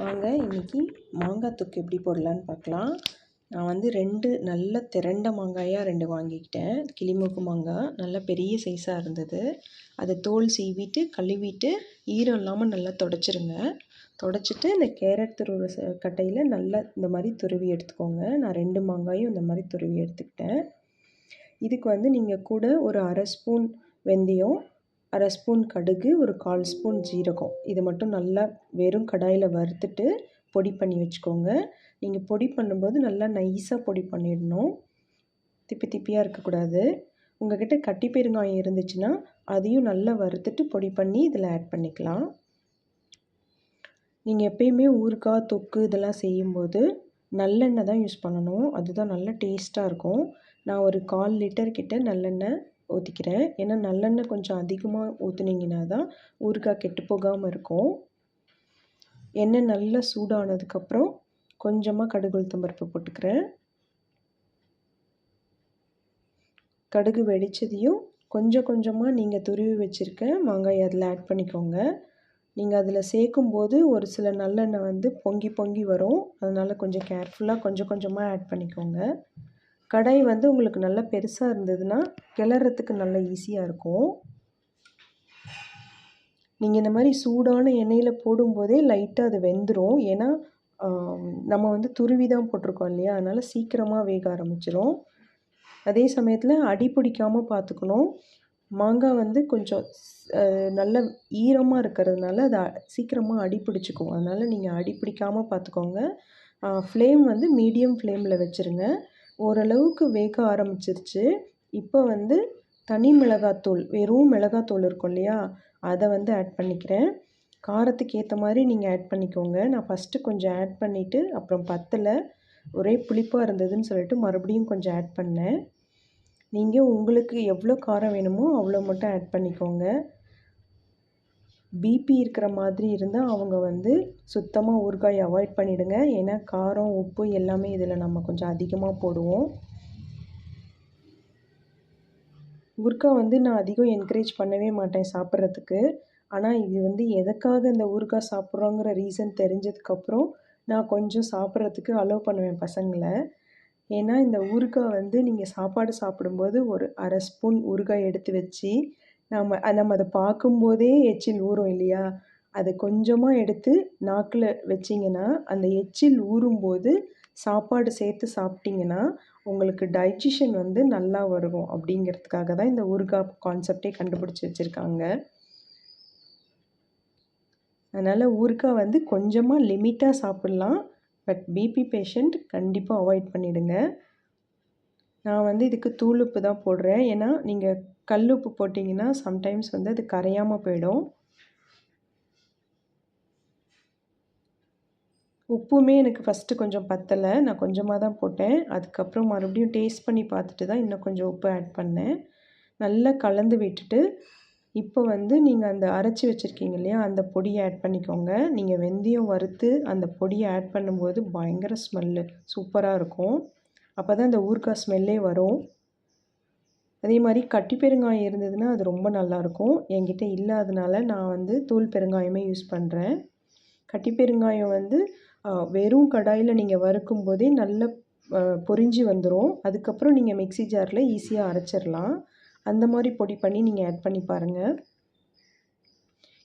வாங்க இன்றைக்கி மாங்காய் தொக்கு எப்படி போடலான்னு பார்க்கலாம். நான் வந்து ரெண்டு நல்ல திரண்ட மாங்காயாக ரெண்டு வாங்கிக்கிட்டேன். கிளிமூக்கு மாங்காய் நல்ல பெரிய சைஸாக இருந்தது. அதை தோல் சீவிட்டு கழுவிட்டு ஈரம் இல்லாமல் நல்லா தொடச்சிருங்க. தொடச்சிட்டு இந்த கேரட் துருவ கட்டையில் நல்லா இந்த மாதிரி துருவி எடுத்துக்கோங்க. நான் ரெண்டு மாங்காயும் இந்த மாதிரி துருவி எடுத்துக்கிட்டேன். இதுக்கு வந்து நீங்கள் கூட ஒரு அரை ஸ்பூன் வெந்தயம் அரை ஸ்பூன் கடுகு ஒரு கால் ஸ்பூன் ஜீரகம். இது மட்டும் நல்லா வெறும் கடாயில் வறுத்துட்டு பொடி பண்ணி வச்சுக்கோங்க. நீங்கள் பொடி பண்ணும்போது நல்லா நைஸாக பொடி பண்ணிடணும். திப்பி திப்பியாக இருக்கக்கூடாது. உங்கள்கிட்ட கட்டி பெருங்காயம் இருந்துச்சுன்னா அதையும் நல்லா வறுத்துட்டு பொடி பண்ணி இதில் ஆட் பண்ணிக்கலாம். நீங்கள் எப்பயுமே ஊறுகாய் தொக்கு இதெல்லாம் செய்யும்போது நல்லெண்ணெய் தான் யூஸ் பண்ணணும். அதுதான் நல்ல டேஸ்ட்டாக இருக்கும். நான் ஒரு கால் லிட்டர் கிட்ட நல்லெண்ணெய் ஊற்றிக்கிறேன் ஏன்னா நல்லெண்ணெய் கொஞ்சம் அதிகமாக ஊற்றுனீங்கன்னா தான் ஊறுகாய் கெட்டு போகாமல் இருக்கும். எண்ணெய் நல்லா சூடானதுக்கப்புறம் கொஞ்சமாக கடுகு உளுத்தம் பருப்பு போட்டுக்கிறேன். கடுகு வெடித்ததையும் கொஞ்சம் கொஞ்சமாக நீங்கள் துருவி வச்சுருக்க மாங்காய் அதில் ஆட் பண்ணிக்கோங்க. நீங்கள் அதில் சேர்க்கும்போது ஒரு சில நல்லெண்ணெய் வந்து பொங்கி பொங்கி வரும். அதனால் கொஞ்சம் கேர்ஃபுல்லாக கொஞ்சம் கொஞ்சமாக ஆட் பண்ணிக்கோங்க. கடாய் வந்து உங்களுக்கு நல்லா பெருசாக இருந்ததுன்னா கிளறத்துக்கு நல்லா ஈஸியாக இருக்கும். நீங்கள் இந்த மாதிரி சூடான எண்ணெயில் போடும்போதே லைட்டாக அது வெந்துடும் ஏன்னா நம்ம வந்து துருவி தான் போட்டிருக்கோம் இல்லையா? அதனால் சீக்கிரமாக வேக ஆரம்பிச்சிடும் அதே சமயத்தில் அடி பிடிக்காமல் பார்த்துக்கணும் மாங்காய் வந்து கொஞ்சம் நல்ல ஈரமாக இருக்கிறதுனால அதை சீக்கிரமாக அடி பிடிச்சிக்கும். அதனால் நீங்கள் அடி பிடிக்காமல் பார்த்துக்கோங்க ஃப்ளேம் வந்து மீடியம் ஃப்ளேமில் வச்சுருங்க. ஓரளவுக்கு வேக ஆரம்பிச்சிருச்சு. இப்போ வந்து தனி மிளகாத்தூள் வெறும் மிளகாத்தூள் இருக்கும் இல்லையா? அதை வந்து ஆட் பண்ணிக்கிறேன். காரத்துக்கு ஏற்ற மாதிரி நீங்கள் ஆட் பண்ணிக்கோங்க. நான் ஃபஸ்ட்டு கொஞ்சம் ஆட் பண்ணிவிட்டு அப்புறம் பத்தில் ஒரே புளிப்பாக இருந்ததுன்னு சொல்லிட்டு மறுபடியும் கொஞ்சம் ஆட் பண்ணேன். நீங்கள் உங்களுக்கு எவ்வளோ காரம் வேணுமோ அவ்வளோ மட்டும் ஆட் பண்ணிக்கோங்க. பிபி இருக்கிற மாதிரி இருந்தால் அவங்க வந்து சுத்தமாக ஊறுகாய் அவாய்ட் பண்ணிவிடுங்க ஏன்னா காரம் உப்பு எல்லாமே இதில் நம்ம கொஞ்சம் அதிகமாக போடுவோம். ஊறுகாய் வந்து நான் அதிகம் என்கரேஜ் பண்ணவே மாட்டேன் சாப்பிட்றதுக்கு. ஆனால் இது வந்து எதுக்காக இந்த ஊறுகாய் சாப்பிட்றோங்கிற ரீசன் தெரிஞ்சதுக்கப்புறம் நான் கொஞ்சம் சாப்பிட்றதுக்கு அலோவ் பண்ணுவேன் பசங்களை. ஏன்னா இந்த ஊறுகாய் வந்து நீங்கள் சாப்பாடு சாப்பிடும்போது ஒரு அரை ஸ்பூன் ஊறுகாய் எடுத்து வச்சு நம்ம நம்ம அதை பார்க்கும்போதே எச்சில் ஊறும் இல்லையா? அதை கொஞ்சமாக எடுத்து நாக்கில் வச்சிங்கன்னா அந்த எச்சில் ஊறும்போது சாப்பாடு சேர்த்து சாப்பிட்டிங்கன்னா உங்களுக்கு டைஜஷன் வந்து நல்லா வரும் அப்படிங்கிறதுக்காக தான் இந்த ஊறுகாய் கான்செப்டே கண்டுபிடிச்சி வச்சுருக்காங்க. அதனால் ஊறுகாய் வந்து கொஞ்சமாக லிமிட்டாக சாப்பிட்லாம். பட் பிபி பேஷண்ட் கண்டிப்பாக அவாய்ட் பண்ணிவிடுங்க நான் வந்து இதுக்கு தூளுப்பு தான் போடுறேன். ஏன்னா நீங்கள் கல் உப்பு போட்டிங்கன்னா சம்டைம்ஸ் வந்து அது கரையாமல் போயிடும். உப்புமே எனக்கு ஃபஸ்ட்டு கொஞ்சம் பத்தலை. நான் கொஞ்சமாக தான் போட்டேன். அதுக்கப்புறம் மறுபடியும் டேஸ்ட் பண்ணி பார்த்துட்டு தான் இன்னும் கொஞ்சம் உப்பு ஆட் பண்ணேன். நல்லா கலந்து விட்டுட்டு இப்போ வந்து நீங்கள் அந்த அரைச்சி வச்சுருக்கீங்க இல்லையா அந்த பொடியை ஆட் பண்ணிக்கோங்க. நீங்கள் வெந்தயம் வறுத்து அந்த பொடியை ஆட் பண்ணும்போது பயங்கர ஸ்மெல்லு சூப்பராக இருக்கும். அப்போ தான் இந்த ஊறுகாய் ஸ்மெல்லே வரும். அதே மாதிரி கட்டி பெருங்காயம் இருந்ததுன்னா அது ரொம்ப நல்லாயிருக்கும். என்கிட்ட இல்லாதனால நான் வந்து தூள் பெருங்காயமே யூஸ் பண்ணுறேன் கட்டி பெருங்காயம் வந்து வெறும் கடாயில் நீங்கள் வறுக்கும் போதே நல்ல பொரிஞ்சு வந்துடும் அதுக்கப்புறம் நீங்கள் மிக்சி ஜாரில் ஈஸியாக அரைச்சிடலாம் அந்த மாதிரி பொடி பண்ணி நீங்கள் ஆட் பண்ணி பாருங்கள்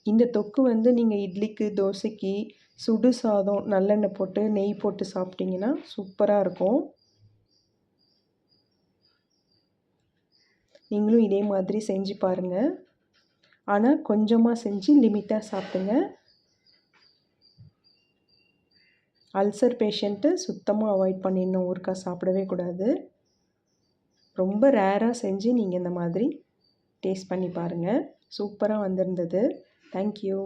இந்த தொக்கு வந்து நீங்கள் இட்லிக்கு தோசைக்கு சுடு சாதம் நல்லெண்ணெய் போட்டு நெய் போட்டு சாப்பிட்டிங்கன்னா சூப்பராக இருக்கும். நீங்களும் இதே மாதிரி செஞ்சு பாருங்கள் ஆனால் கொஞ்சமாக செஞ்சு லிமிட்டாக சாப்பிடுங்க. அல்சர் பேஷண்ட்டு சுத்தமாக அவாய்ட் பண்ணிடணும். ஊருக்கா சாப்பிடவே கூடாது. ரொம்ப ரேராக செஞ்சு நீங்கள் இந்த மாதிரி டேஸ்ட் பண்ணி பாருங்கள் சூப்பராக வந்திருந்தது. தேங்க்யூ